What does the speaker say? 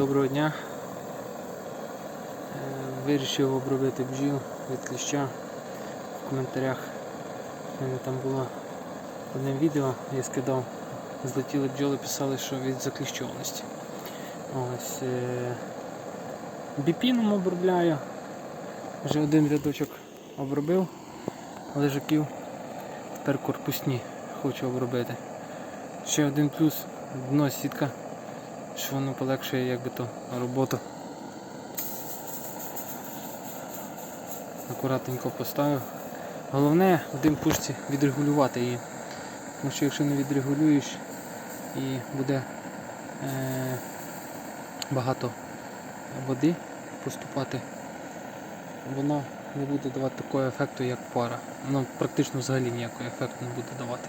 Доброго дня. Е, Вирішив обробити бджіл від кліща. В коментарях в мене там було одне відео, я скидав. Злетіли бджоли, писали, що від закліщованості. Ось е, біпіном обробляю. Вже один рядочок обробив лежаків. Тепер корпусні хочу обробити. Ще один плюс дно сітка, що воно полегшує якби то роботу. Акуратненько поставив. Головне в дим пушці відрегулювати її. Тому що якщо не відрегулюєш і буде е, багато води поступати, воно не буде давати такого ефекту, як пара. Воно практично взагалі ніякого ефекту не буде давати.